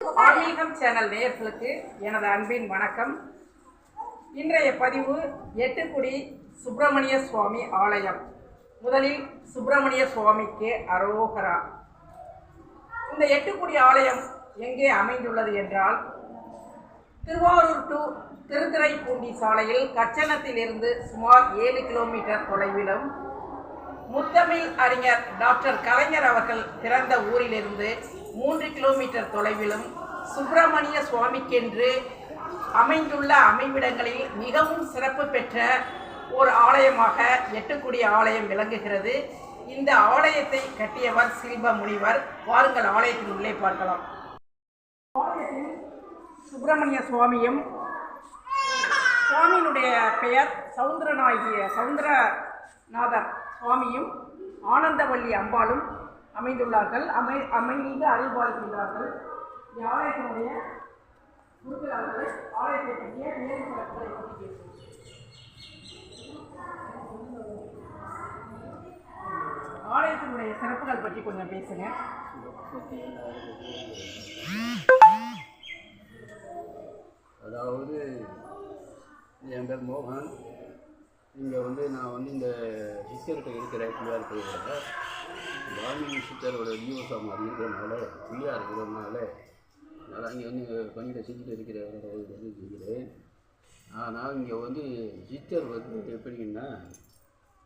ஆன்மீகம் சேனல் நேயர்களுக்கு எனது அன்பின் வணக்கம். இன்றைய பதிவு எட்டுக்குடி சுப்பிரமணிய சுவாமி ஆலயம். முதலில் சுப்பிரமணிய சுவாமிக்கு அரோகரா. இந்த எட்டுக்குடி ஆலயம் எங்கே அமைந்துள்ளது என்றால் திருவாரூர் டு திருத்துறைப்பூண்டி சாலையில் கச்சனத்திலிருந்து சுமார் ஏழு கிலோமீட்டர் தொலைவிலும் முத்தமிழ் அறிஞர் டாக்டர் கலைஞர் அவர்கள் பிறந்த ஊரிலிருந்து மூன்று கிலோமீட்டர் தொலைவிலும் சுப்பிரமணிய சுவாமிக்கென்று அமைந்துள்ள அமைவிடங்களில் மிகவும் சிறப்பு பெற்ற ஒரு ஆலயமாக எட்டுக்குடி ஆலயம் விளங்குகிறது. இந்த ஆலயத்தை கட்டியவர் சில்ப முனிவர். வாருங்கள் ஆலயத்தின் உள்ளே பார்க்கலாம். ஆலயத்தில் சுப்பிரமணிய சுவாமியும் சுவாமியினுடைய பெயர் சவுந்தரநாயகிய சவுந்தரநாதர் சுவாமியும் ஆனந்தவல்லி அம்பாளும் அமைந்துள்ளார்கள். அமை அமைந்து அருள்பாலிக்கின்றார்கள் இந்த ஆலயத்தினுடைய குருக்களார்கள் ஆலயத்தை பற்றிய நேரு சிறப்புகளை பற்றி பேசுவோம். ஆலயத்தினுடைய சிறப்புகள் பற்றி கொஞ்சம் பேசுங்க. அதாவது என் பேர் மோகன். இங்கே வந்து நான் வந்து இந்த சித்தர்கிட்ட இருக்கிற பிள்ளையார் கோயிலில் வால்மீகி சித்தரோட ஜீவசாமி இருக்கிறனால பிள்ளையார் இருக்கிறதுனால நான் இங்கே வந்து பணியில் செஞ்சுட்டு இருக்கிற வந்து செய்கிறேன் ஆனால் இங்கே வந்து சித்தர் வந்து எப்படின்னா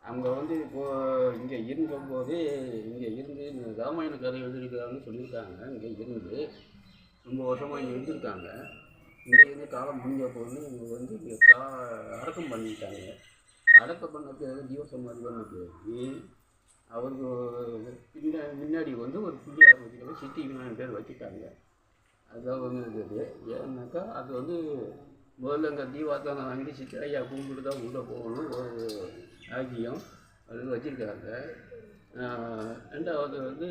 அங்கே வந்து இப்போது இங்கே இருந்தபோது இங்கே இருந்து இந்த ராமாயண கதை எழுதியிருக்கிறாங்கன்னு சொல்லியிருக்காங்க. இங்கே இருந்து ரொம்ப வருஷமாக இங்கே இருந்திருக்காங்க. இங்கே இருந்து காலம் முடிஞ்ச போது இங்கே வந்து இங்கே கா அடக்கம் பண்ணிட்டாங்க. அடக்கம் பண்ண பிறகு மாதிரி பண்ண அவருக்கு பின்ன முன்னாடி வந்து ஒரு பிள்ளையார் வச்சுக்கலாம் சிட்டி விநாயகர் பேர் வச்சுட்டாங்க. அதுதான் ஒன்று இருக்குது ஏன்னாக்கா அது வந்து முதல்ல அங்கே தீபாத்தான வாங்கி சித்திரையா கும்பிட்டு தான் உள்ளே போகணும் ஒரு ஆக்கியம் அது வச்சுருக்காங்க. ரெண்டாவது வந்து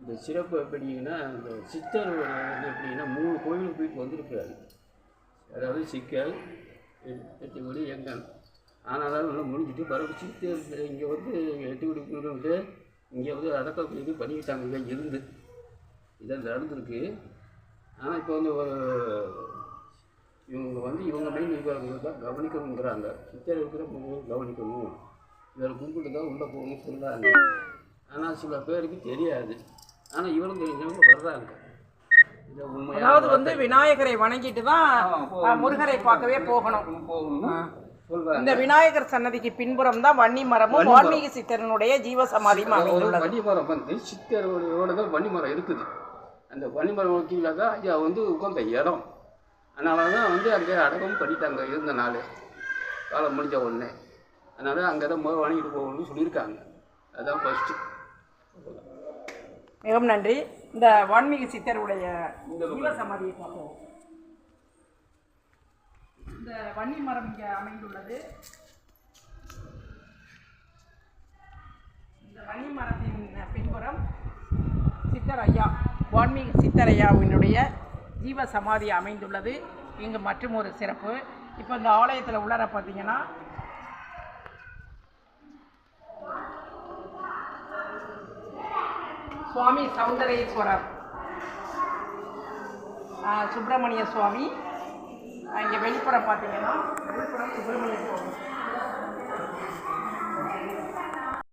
இந்த சிறப்பு எப்படிங்கன்னா இந்த சித்தர் வந்து எப்படின்னா மூணு கோயிலுக்கு போயிட்டு வந்திருக்காரு அதாவது சிக்கல் எட்டுக்குடி எங்கன் ஆனாலும் நல்லா முடிஞ்சிட்டு பிறகு இங்கே வந்து எட்டுக்குடி வந்து இங்கே வந்து அடக்கம் பண்ணி பண்ணிக்கிட்டாங்க. இங்கே இருந்து. இதான் நடந்திருக்கு. ஆனால் இப்போ வந்து ஒரு இவங்க வந்து இவங்க மெயின் இவங்க தான் கவனிக்கணுங்கிறாங்க சித்தர் இருக்கிற கவனிக்கணும். இவரை கும்பிட்டு தான் உள்ளே போகணும்னு சொல்கிறாங்க ஆனால் சில பேருக்கு தெரியாது. ஆனால் இவரும் தெரிஞ்சவங்க வர்றாங்க. அதாவது வந்து விநாயகரை வணங்கிட்டு தான் முருகரை பார்க்கவே போகணும். போகணும். இந்த விநாயகர் சன்னதிக்கு பின்புறம் தான் வன்னி மரமும் வால்மீகி சித்தரனுடைய ஜீவசமாதியும் ஒரு அமைந்துள்ளது வன்னிமரம் வந்து சித்தரோட வன்னிமரம் இருக்குது. அந்த வன்னிமரம் கீழே தான் ஐயா வந்து உட்காந்த இடம். அதனால தான் வந்து அங்கே அடக்கம் பண்ணிட்டாங்க இருந்த நாள். காலம் முடிஞ்ச உடனே. அதனால அங்கே தான் முதல் வணங்கிட்டு போகணும்னு சொல்லியிருக்காங்க. அதான் ஃபஸ்ட்டு மிகவும் நன்றி. இந்த வால்மீகி சித்தருடைய ஜீவசமாதியை பார்ப்போம். இந்த வன்னி மரம் இங்கே அமைந்துள்ளது. இந்த வன்னி மரத்தின் பின்புறம் சித்தர் ஐயா சித்தரையாவினுடைய சித்தர் ஜீவ சமாதி அமைந்துள்ளது. இங்கு மற்றும் ஒரு சிறப்பு. இப்போ இந்த ஆலயத்தில் உள்ளார பார்த்தீங்கன்னா சுவாமி சௌந்தரேஸ்வரர். சுப்பிரமணிய சுவாமி. இங்கே வெளிப்புறம் பார்த்தீங்கன்னா வெளிப்புறம் சுப்பிரமணியம் போகும்